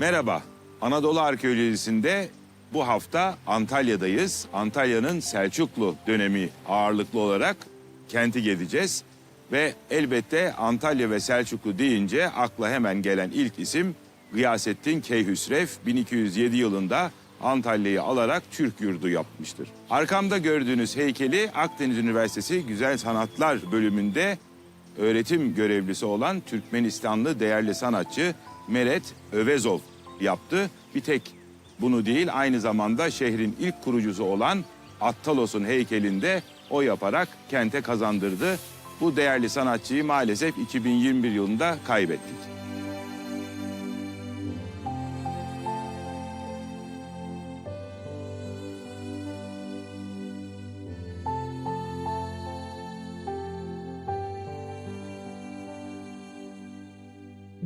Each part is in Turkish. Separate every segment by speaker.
Speaker 1: Merhaba. Anadolu Arkeolojisi'nde bu hafta Antalya'dayız. Antalya'nın Selçuklu dönemi ağırlıklı olarak kenti gezeceğiz. Ve elbette Antalya ve Selçuklu deyince akla hemen gelen ilk isim Gıyasettin Keyhüsrev 1207 yılında Antalya'yı alarak Türk yurdu yapmıştır. Arkamda gördüğünüz heykeli Akdeniz Üniversitesi Güzel Sanatlar bölümünde öğretim görevlisi olan Türkmenistanlı değerli sanatçı Meret Övezov yaptı. Bir tek bunu değil aynı zamanda şehrin ilk kurucusu olan Attalos'un heykelinde o yaparak kente kazandırdı. Bu değerli sanatçıyı maalesef 2021 yılında kaybettik.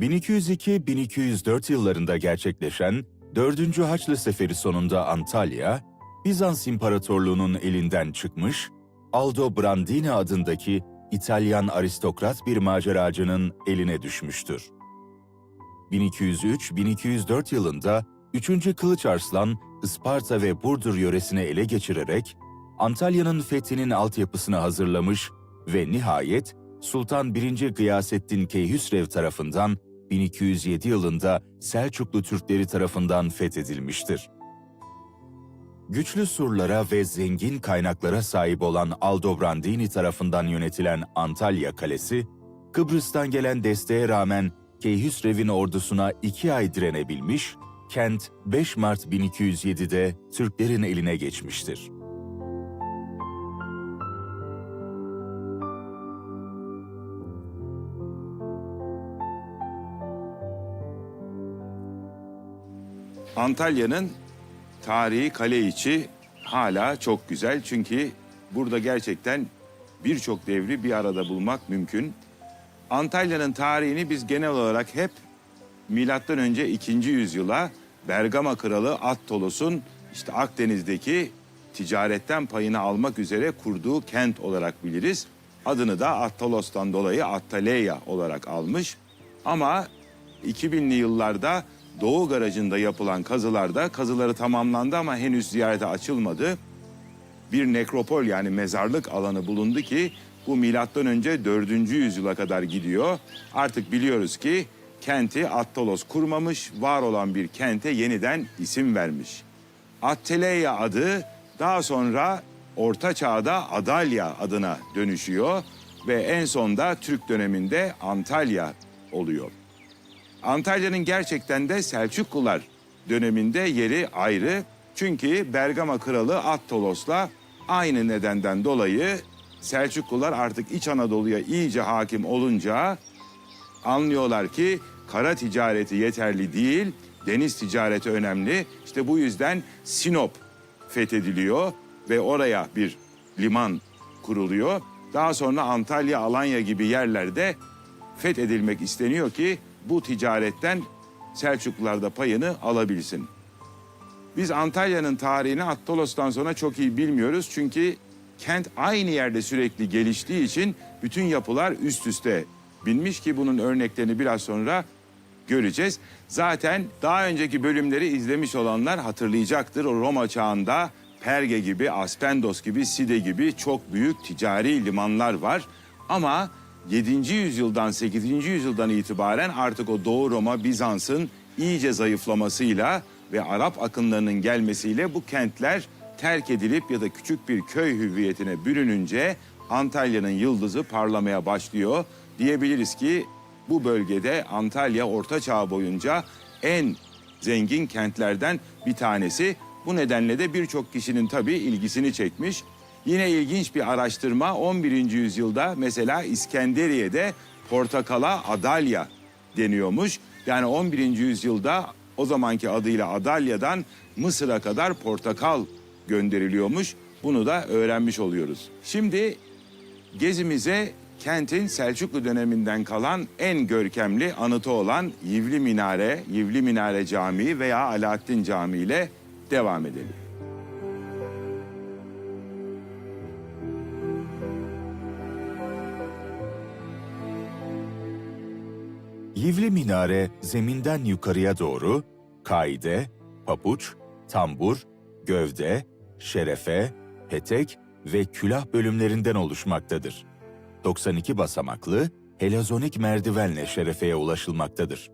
Speaker 2: ...1202-1204 yıllarında gerçekleşen 4. Haçlı Seferi sonunda Antalya, Bizans İmparatorluğu'nun elinden çıkmış, Aldo Brandini adındaki İtalyan aristokrat bir maceracının eline düşmüştür. 1203-1204 yılında 3. Kılıç Arslan, Isparta ve Burdur yöresini ele geçirerek Antalya'nın fethinin altyapısını hazırlamış ve nihayet Sultan 1. Gıyasettin Keyhüsrev tarafından 1207 yılında Selçuklu Türkleri tarafından fethedilmiştir. Güçlü surlara ve zengin kaynaklara sahip olan Aldobrandini tarafından yönetilen Antalya Kalesi, Kıbrıs'tan gelen desteğe rağmen Keyhüsrev'in ordusuna iki ay direnebilmiş, kent 5 Mart 1207'de Türklerin eline geçmiştir.
Speaker 1: Antalya'nın tarihi kale içi hala çok güzel. Çünkü burada gerçekten birçok devri bir arada bulmak mümkün. Antalya'nın tarihini biz genel olarak hep milattan önce 2. yüzyıla Bergama kralı Attolos'un işte Akdeniz'deki ticaretten payını almak üzere kurduğu kent olarak biliriz. Adını da Attolos'tan dolayı Attaleya olarak almış. Ama 2000'li yıllarda Doğu Garajı'nda yapılan kazılarda kazıları tamamlandı ama henüz ziyarete açılmadı. Bir nekropol yani mezarlık alanı bulundu ki bu milattan önce 4. yüzyıla kadar gidiyor. Artık biliyoruz ki kenti Attalos kurmamış, var olan bir kente yeniden isim vermiş. Attaleya adı daha sonra Orta Çağ'da Adalya adına dönüşüyor ve en sonda Türk döneminde Antalya oluyor. Antalya'nın gerçekten de Selçuklular döneminde yeri ayrı. Çünkü Bergama kralı Attolos'la aynı nedenden dolayı Selçuklular artık İç Anadolu'ya iyice hakim olunca anlıyorlar ki kara ticareti yeterli değil, deniz ticareti önemli. İşte bu yüzden Sinop fethediliyor ve oraya bir liman kuruluyor. Daha sonra Antalya, Alanya gibi yerlerde fethedilmek isteniyor ki bu ticaretten Selçuklular da payını alabilsin. Biz Antalya'nın tarihini Attolos'tan sonra çok iyi bilmiyoruz çünkü kent aynı yerde sürekli geliştiği için bütün yapılar üst üste binmiş ki bunun örneklerini biraz sonra göreceğiz. Zaten daha önceki bölümleri izlemiş olanlar hatırlayacaktır. O Roma çağında Perge gibi, Aspendos gibi, Side gibi çok büyük ticari limanlar var. Ama 7. yüzyıldan 8. yüzyıldan itibaren artık o Doğu Roma Bizans'ın iyice zayıflamasıyla ve Arap akınlarının gelmesiyle bu kentler terk edilip ya da küçük bir köy hüviyetine bürününce Antalya'nın yıldızı parlamaya başlıyor. Diyebiliriz ki bu bölgede Antalya Orta Çağ boyunca en zengin kentlerden bir tanesi. Bu nedenle de birçok kişinin tabii ilgisini çekmiş. Yine ilginç bir araştırma 11. yüzyılda mesela İskenderiye'de portakala adalya deniyormuş. Yani 11. yüzyılda o zamanki adıyla Adalya'dan Mısır'a kadar portakal gönderiliyormuş. Bunu da öğrenmiş oluyoruz. Şimdi gezimize kentin Selçuklu döneminden kalan en görkemli anıtı olan Yivli Minare, Yivli Minare Camii veya Alaaddin Camii ile devam edelim.
Speaker 2: Yivli minare zeminden yukarıya doğru kaide, papuç, tambur, gövde, şerefe, petek ve külah bölümlerinden oluşmaktadır. 92 basamaklı helazonik merdivenle şerefeye ulaşılmaktadır.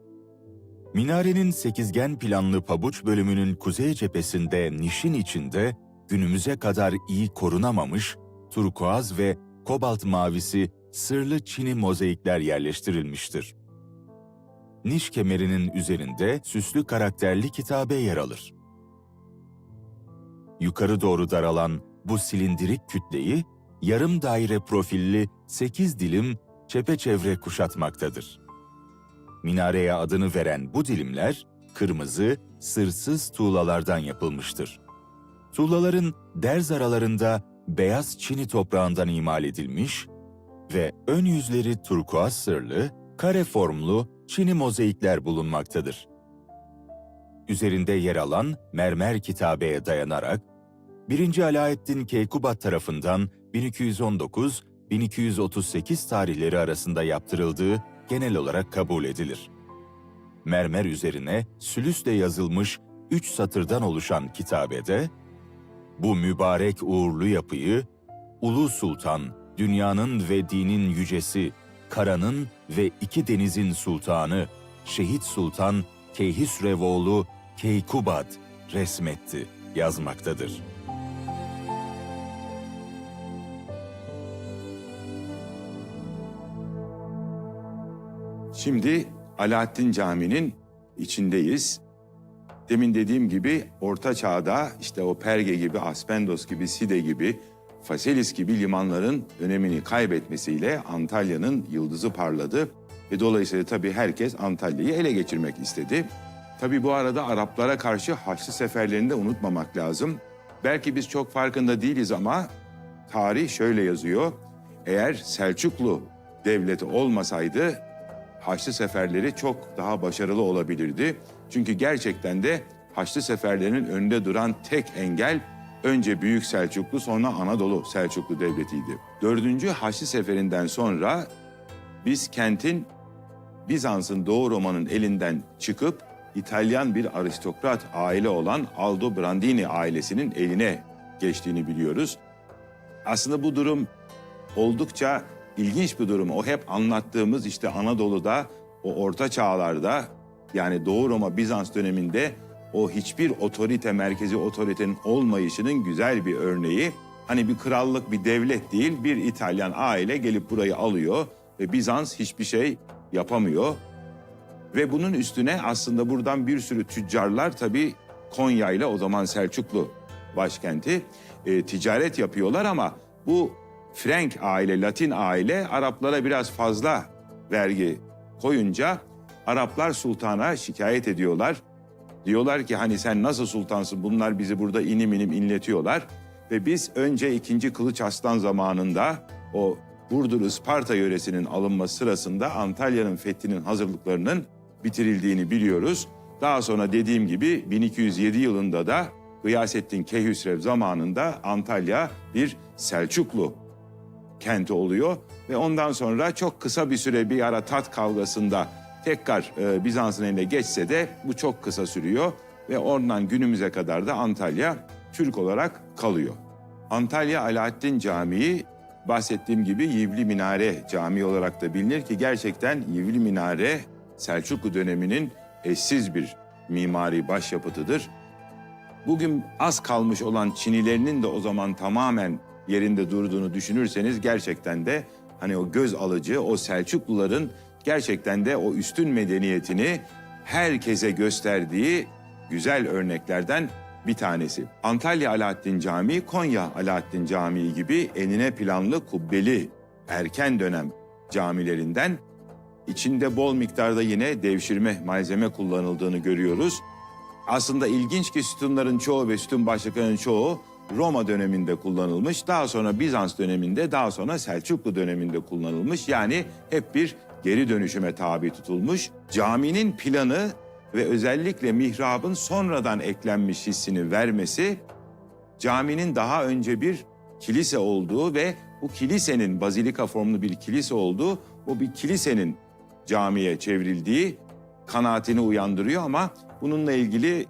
Speaker 2: Minarenin sekizgen planlı pabuç bölümünün kuzey cephesinde nişin içinde günümüze kadar iyi korunamamış turkuaz ve kobalt mavisi sırlı çini mozaikler yerleştirilmiştir. Niş kemerinin üzerinde süslü karakterli kitabe yer alır. Yukarı doğru daralan bu silindirik kütleyi yarım daire profilli 8 dilim çepeçevre kuşatmaktadır. Minareye adını veren bu dilimler kırmızı, sırsız tuğlalardan yapılmıştır. Tuğlaların derz aralarında beyaz çini toprağından imal edilmiş ve ön yüzleri turkuaz sırlı, kare formlu çini mozaikler bulunmaktadır. Üzerinde yer alan mermer kitabeye dayanarak 1. Alaeddin Keykubat tarafından 1219-1238 tarihleri arasında yaptırıldığı genel olarak kabul edilir. Mermer üzerine sülüsle yazılmış üç satırdan oluşan kitabede, bu mübarek uğurlu yapıyı, Ulu Sultan, dünyanın ve dinin yücesi, karanın ve iki denizin sultanı, Şehit Sultan Keyhüsrevoğlu Keykubat resmetti yazmaktadır.
Speaker 1: Şimdi Alaaddin Camii'nin içindeyiz. Demin dediğim gibi Orta Çağ'da işte o Perge gibi, Aspendos gibi, Side gibi, Faselis gibi limanların önemini kaybetmesiyle Antalya'nın yıldızı parladı. Ve dolayısıyla tabii herkes Antalya'yı ele geçirmek istedi. Tabii bu arada Araplara karşı Haçlı seferlerini de unutmamak lazım. Belki biz çok farkında değiliz ama tarih şöyle yazıyor. Eğer Selçuklu devleti olmasaydı Haçlı seferleri çok daha başarılı olabilirdi. Çünkü gerçekten de Haçlı seferlerinin önünde duran tek engel önce Büyük Selçuklu sonra Anadolu Selçuklu Devleti'ydi. Dördüncü Haçlı seferinden sonra biz kentin Bizans'ın Doğu Roma'nın elinden çıkıp İtalyan bir aristokrat aile olan Aldo Brandini ailesinin eline geçtiğini biliyoruz. Aslında bu durum oldukça ilginç bir durum. O hep anlattığımız işte Anadolu'da o orta çağlarda yani Doğu Roma Bizans döneminde o hiçbir otorite merkezi otoritenin olmayışının güzel bir örneği. Hani bir krallık bir devlet değil bir İtalyan aile gelip burayı alıyor ve Bizans hiçbir şey yapamıyor. Ve bunun üstüne aslında buradan bir sürü tüccarlar tabii Konya ile o zaman Selçuklu başkenti e, ticaret yapıyorlar ama bu Frank aile, Latin aile Araplara biraz fazla vergi koyunca Araplar sultana şikayet ediyorlar. Diyorlar ki hani sen nasıl sultansın bunlar bizi burada inim inim inletiyorlar. Ve biz önce 2. Kılıç Aslan zamanında o Burdur Isparta yöresinin alınması sırasında Antalya'nın fethinin hazırlıklarının bitirildiğini biliyoruz. Daha sonra dediğim gibi 1207 yılında da Gıyasettin Keyhüsrev zamanında Antalya bir Selçuklu kenti oluyor ve ondan sonra çok kısa bir süre bir ara tat kavgasında tekrar e, Bizans'ın eline geçse de bu çok kısa sürüyor ve oradan günümüze kadar da Antalya Türk olarak kalıyor. Antalya Alaaddin Camii bahsettiğim gibi Yivli Minare Camii olarak da bilinir ki gerçekten Yivli Minare Selçuklu döneminin eşsiz bir mimari başyapıtıdır. Bugün az kalmış olan Çinilerinin de o zaman tamamen yerinde durduğunu düşünürseniz gerçekten de hani o göz alıcı, o Selçukluların gerçekten de o üstün medeniyetini herkese gösterdiği güzel örneklerden bir tanesi. Antalya Alaaddin Camii, Konya Alaaddin Camii gibi enine planlı kubbeli erken dönem camilerinden içinde bol miktarda yine devşirme malzeme kullanıldığını görüyoruz. Aslında ilginç ki sütunların çoğu ve sütun başlıklarının çoğu Roma döneminde kullanılmış. Daha sonra Bizans döneminde, daha sonra Selçuklu döneminde kullanılmış. Yani hep bir geri dönüşüme tabi tutulmuş. Caminin planı ve özellikle mihrabın sonradan eklenmiş hissini vermesi caminin daha önce bir kilise olduğu ve bu kilisenin bazilika formlu bir kilise olduğu, o bir kilisenin camiye çevrildiği kanaatini uyandırıyor ama bununla ilgili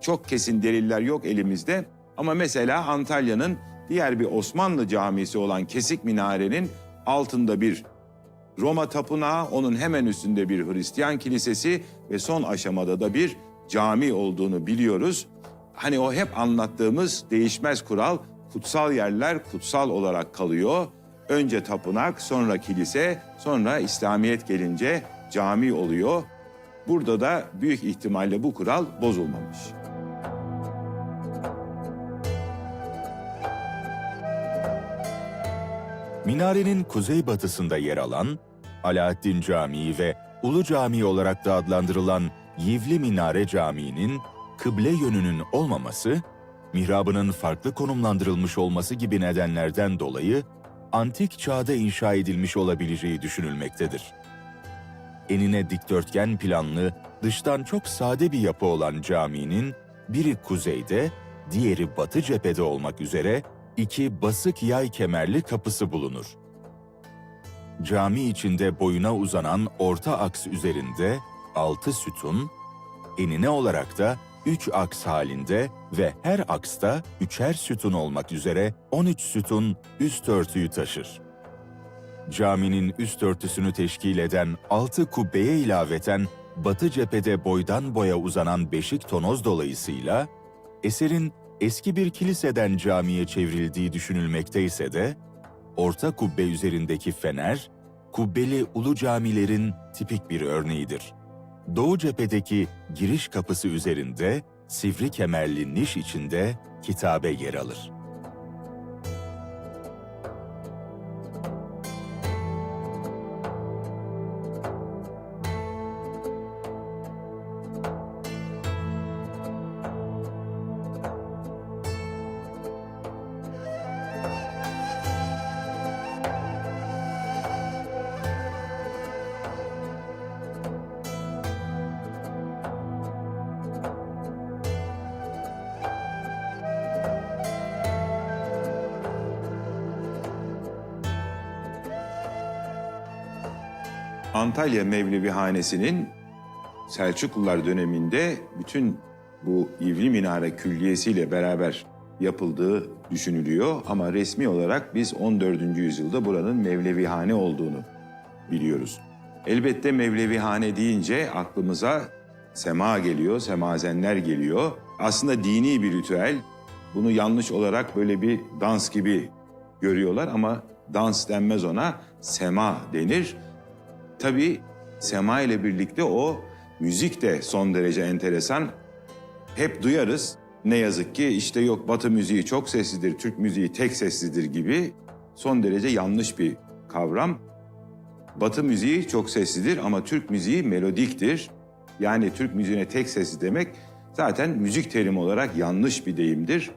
Speaker 1: çok kesin deliller yok elimizde. Ama mesela Antalya'nın diğer bir Osmanlı camisi olan Kesik Minare'nin altında bir Roma tapınağı, onun hemen üstünde bir Hristiyan kilisesi ve son aşamada da bir cami olduğunu biliyoruz. Hani o hep anlattığımız değişmez kural, kutsal yerler kutsal olarak kalıyor. Önce tapınak, sonra kilise, sonra İslamiyet gelince cami oluyor. Burada da büyük ihtimalle bu kural bozulmamış.
Speaker 2: Minarenin kuzeybatısında yer alan Alaaddin Camii ve Ulu Camii olarak da adlandırılan Yivli Minare Camii'nin kıble yönünün olmaması, mihrabının farklı konumlandırılmış olması gibi nedenlerden dolayı antik çağda inşa edilmiş olabileceği düşünülmektedir. Enine dikdörtgen planlı, dıştan çok sade bir yapı olan caminin biri kuzeyde, diğeri batı cephede olmak üzere iki basık yay kemerli kapısı bulunur. Cami içinde boyuna uzanan orta aks üzerinde altı sütun, enine olarak da üç aks halinde ve her aksta üçer sütun olmak üzere 13 sütun üst örtüyü taşır. Caminin üst örtüsünü teşkil eden altı kubbeye ilaveten batı cephede boydan boya uzanan beşik tonoz dolayısıyla eserin eski bir kiliseden camiye çevrildiği düşünülmekte ise de orta kubbe üzerindeki fener kubbeli ulu camilerin tipik bir örneğidir. Doğu cephedeki giriş kapısı üzerinde sivri kemerli niş içinde kitabe yer alır.
Speaker 1: Antalya Mevlevihanesi'nin Selçuklular döneminde bütün bu İvli Minare Külliyesi'yle beraber yapıldığı düşünülüyor. Ama resmi olarak biz 14. yüzyılda buranın Mevlevihane olduğunu biliyoruz. Elbette Mevlevihane deyince aklımıza sema geliyor, semazenler geliyor. Aslında dini bir ritüel. Bunu yanlış olarak böyle bir dans gibi görüyorlar ama dans denmez ona, sema denir. Tabii sema ile birlikte o müzik de son derece enteresan. Hep duyarız ne yazık ki işte yok Batı müziği çok seslidir, Türk müziği tek seslidir gibi son derece yanlış bir kavram. Batı müziği çok seslidir ama Türk müziği melodiktir. Yani Türk müziğine tek sesli demek zaten müzik terimi olarak yanlış bir deyimdir.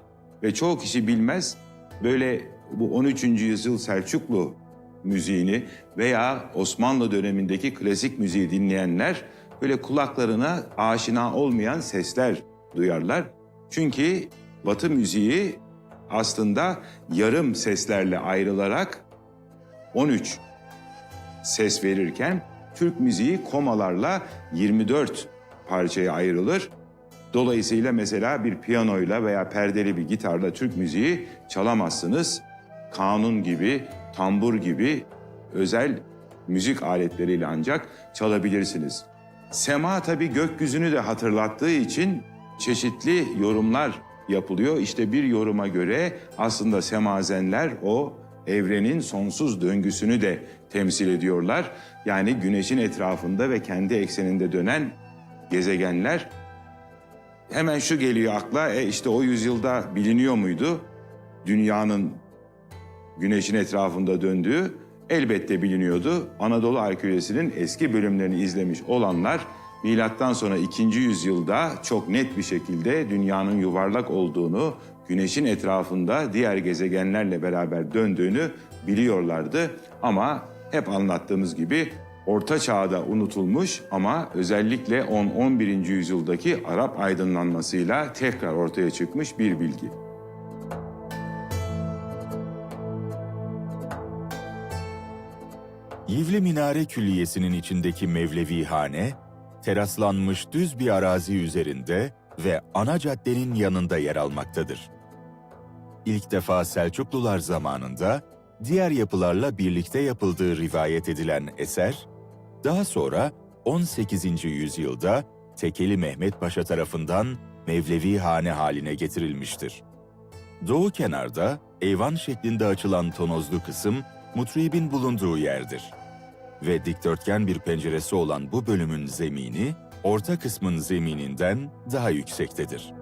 Speaker 1: Ve çoğu kişi bilmez böyle bu 13. yüzyıl Selçuklu müziğini veya Osmanlı dönemindeki klasik müziği dinleyenler böyle kulaklarına aşina olmayan sesler duyarlar. Çünkü Batı müziği aslında yarım seslerle ayrılarak 13 ses verirken Türk müziği komalarla 24 parçaya ayrılır. Dolayısıyla mesela bir piyanoyla veya perdeli bir gitarla Türk müziği çalamazsınız. Kanun gibi, tambur gibi özel müzik aletleriyle ancak çalabilirsiniz. Sema tabii gökyüzünü de hatırlattığı için çeşitli yorumlar yapılıyor. İşte bir yoruma göre aslında semazenler o evrenin sonsuz döngüsünü de temsil ediyorlar. Yani güneşin etrafında ve kendi ekseninde dönen gezegenler. Hemen şu geliyor akla, e işte o yüzyılda biliniyor muydu? Dünyanın güneşin etrafında döndüğü elbette biliniyordu. Anadolu Arkeolojisi'nin eski bölümlerini izlemiş olanlar milattan sonra 2. yüzyılda çok net bir şekilde dünyanın yuvarlak olduğunu, güneşin etrafında diğer gezegenlerle beraber döndüğünü biliyorlardı. Ama hep anlattığımız gibi Orta Çağ'da unutulmuş ama özellikle 10-11. yüzyıldaki Arap aydınlanmasıyla tekrar ortaya çıkmış bir bilgi.
Speaker 2: Yivli Minare Külliyesi'nin içindeki Mevlevihane, teraslanmış düz bir arazi üzerinde ve ana caddenin yanında yer almaktadır. İlk defa Selçuklular zamanında diğer yapılarla birlikte yapıldığı rivayet edilen eser, daha sonra 18. yüzyılda Tekeli Mehmet Paşa tarafından Mevlevi hane haline getirilmiştir. Doğu kenarda eyvan şeklinde açılan tonozlu kısım mutribin bulunduğu yerdir. Ve dikdörtgen bir penceresi olan bu bölümün zemini, orta kısmın zemininden daha yüksektedir.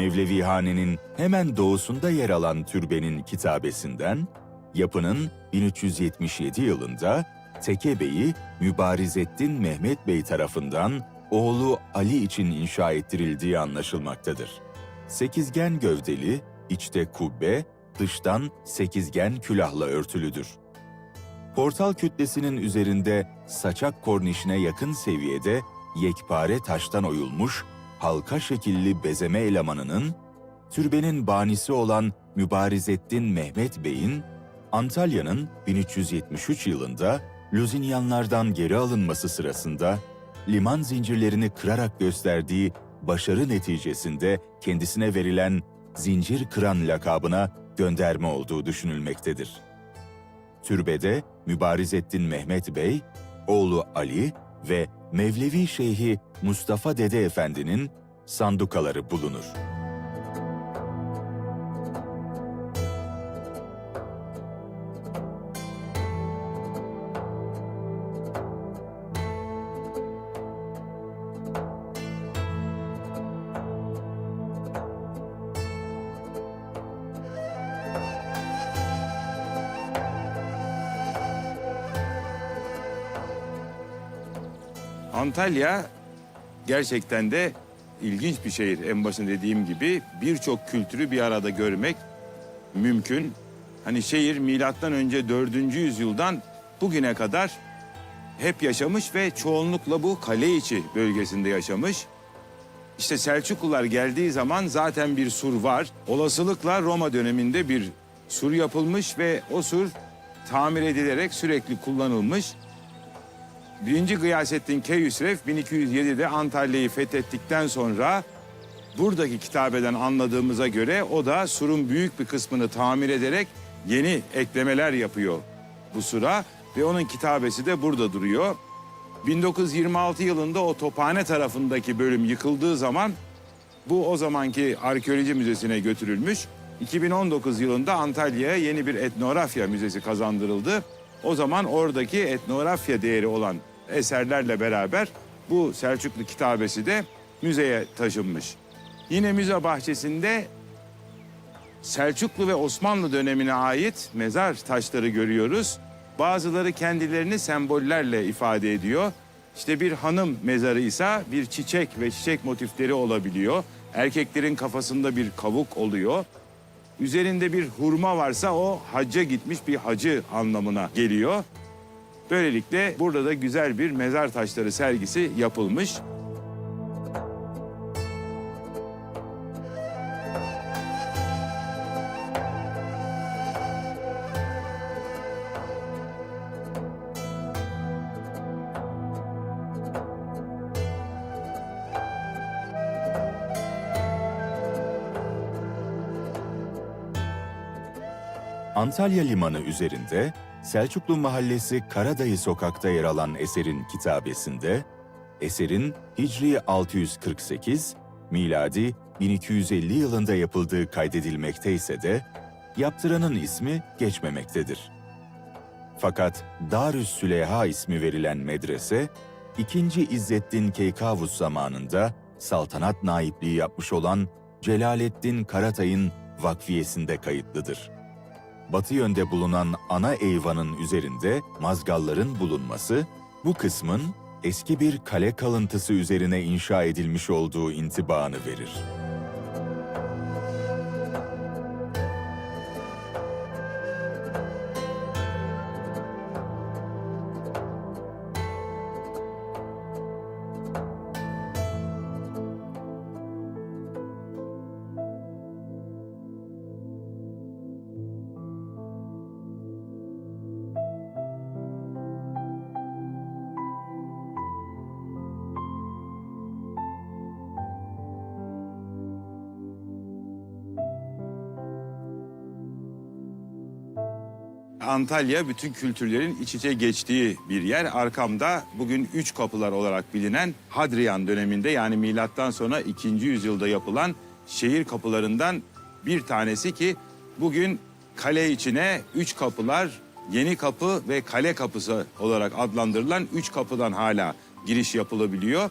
Speaker 2: Mevlevihane'nin hemen doğusunda yer alan türbenin kitabesinden, yapının 1377 yılında Teke Bey'i Mübarizettin Mehmet Bey tarafından oğlu Ali için inşa ettirildiği anlaşılmaktadır. Sekizgen gövdeli, içte kubbe, dıştan sekizgen külahla örtülüdür. Portal kütlesinin üzerinde saçak kornişine yakın seviyede yekpare taştan oyulmuş halka şekilli bezeme elemanının, türbenin banisi olan Mübarizettin Mehmet Bey'in, Antalya'nın 1373 yılında Luzinyanlardan geri alınması sırasında liman zincirlerini kırarak gösterdiği başarı neticesinde kendisine verilen zincir kıran lakabına gönderme olduğu düşünülmektedir. Türbede Mübarizettin Mehmet Bey, oğlu Ali ve Mevlevi Şeyhi Mustafa Dede Efendi'nin sandukaları bulunur.
Speaker 1: Antalya gerçekten de ilginç bir şehir. En başında dediğim gibi birçok kültürü bir arada görmek mümkün. Hani şehir milattan önce 4. yüzyıldan bugüne kadar hep yaşamış ve çoğunlukla bu kale içi bölgesinde yaşamış. İşte Selçuklular geldiği zaman zaten bir sur var. Olasılıkla Roma döneminde bir sur yapılmış ve o sur tamir edilerek sürekli kullanılmış. Birinci Gıyasettin Keyhüsrev 1207'de Antalya'yı fethettikten sonra buradaki kitabeden anladığımıza göre o da surun büyük bir kısmını tamir ederek yeni eklemeler yapıyor bu sura ve onun kitabesi de burada duruyor. 1926 yılında o Tophane tarafındaki bölüm yıkıldığı zaman bu o zamanki arkeoloji müzesine götürülmüş. 2019 yılında Antalya'ya yeni bir etnografya müzesi kazandırıldı. O zaman oradaki etnografya değeri olan eserlerle beraber bu Selçuklu kitabesi de müzeye taşınmış. Yine müze bahçesinde Selçuklu ve Osmanlı dönemine ait mezar taşları görüyoruz. Bazıları kendilerini sembollerle ifade ediyor. İşte bir hanım mezarı ise bir çiçek ve çiçek motifleri olabiliyor. Erkeklerin kafasında bir kavuk oluyor. Üzerinde bir hurma varsa o hacca gitmiş bir hacı anlamına geliyor. Böylelikle burada da güzel bir mezar taşları sergisi yapılmış.
Speaker 2: Antalya Limanı üzerinde Selçuklu Mahallesi Karadayı Sokak'ta yer alan eserin kitabesinde, eserin Hicri 648, miladi 1250 yılında yapıldığı kaydedilmekte ise de, yaptıranın ismi geçmemektedir. Fakat Darüs Süleyha ismi verilen medrese, 2. İzzettin Keykavus zamanında saltanat naipliği yapmış olan Celaleddin Karatay'ın vakfiyesinde kayıtlıdır batı yönde bulunan ana eyvanın üzerinde mazgalların bulunması, bu kısmın eski bir kale kalıntısı üzerine inşa edilmiş olduğu intibaını verir.
Speaker 1: Antalya bütün kültürlerin iç içe geçtiği bir yer. Arkamda bugün üç kapılar olarak bilinen Hadrian döneminde yani milattan sonra 2. yüzyılda yapılan şehir kapılarından bir tanesi ki bugün kale içine üç kapılar, yeni kapı ve kale kapısı olarak adlandırılan üç kapıdan hala giriş yapılabiliyor.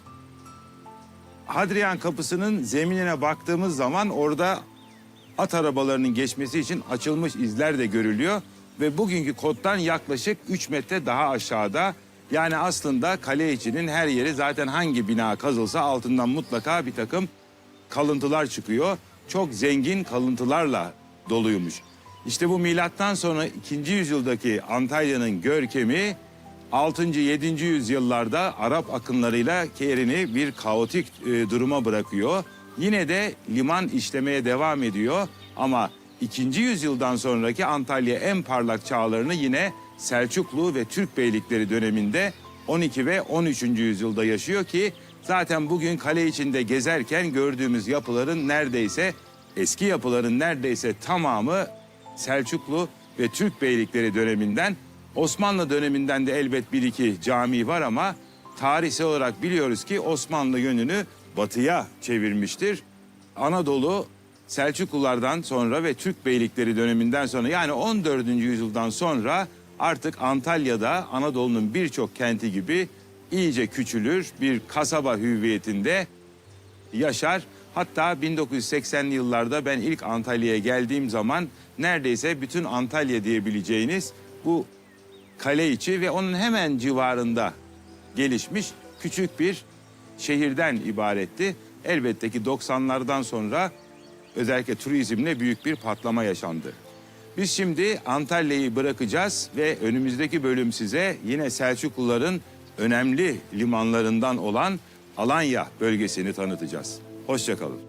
Speaker 1: Hadrian kapısının zeminine baktığımız zaman orada at arabalarının geçmesi için açılmış izler de görülüyor. Ve bugünkü kottan yaklaşık 3 metre daha aşağıda. Yani aslında kale içinin her yeri zaten hangi bina kazılsa altından mutlaka bir takım kalıntılar çıkıyor. Çok zengin kalıntılarla doluymuş. İşte bu milattan sonra 2. yüzyıldaki Antalya'nın görkemi 6. 7. yüzyıllarda Arap akınlarıyla yerini bir kaotik e, duruma bırakıyor. Yine de liman işlemeye devam ediyor ama 2. yüzyıldan sonraki Antalya en parlak çağlarını yine Selçuklu ve Türk beylikleri döneminde 12 ve 13. yüzyılda yaşıyor ki zaten bugün kale içinde gezerken gördüğümüz yapıların neredeyse eski yapıların neredeyse tamamı Selçuklu ve Türk beylikleri döneminden Osmanlı döneminden de elbet bir iki cami var ama tarihsel olarak biliyoruz ki Osmanlı yönünü batıya çevirmiştir. Anadolu Selçuklulardan sonra ve Türk beylikleri döneminden sonra yani 14. yüzyıldan sonra artık Antalya'da Anadolu'nun birçok kenti gibi iyice küçülür bir kasaba hüviyetinde yaşar. Hatta 1980'li yıllarda ben ilk Antalya'ya geldiğim zaman neredeyse bütün Antalya diyebileceğiniz bu kale içi ve onun hemen civarında gelişmiş küçük bir şehirden ibaretti. Elbette ki 90'lardan sonra özellikle turizmle büyük bir patlama yaşandı. Biz şimdi Antalya'yı bırakacağız ve önümüzdeki bölüm size yine Selçukluların önemli limanlarından olan Alanya bölgesini tanıtacağız. Hoşçakalın.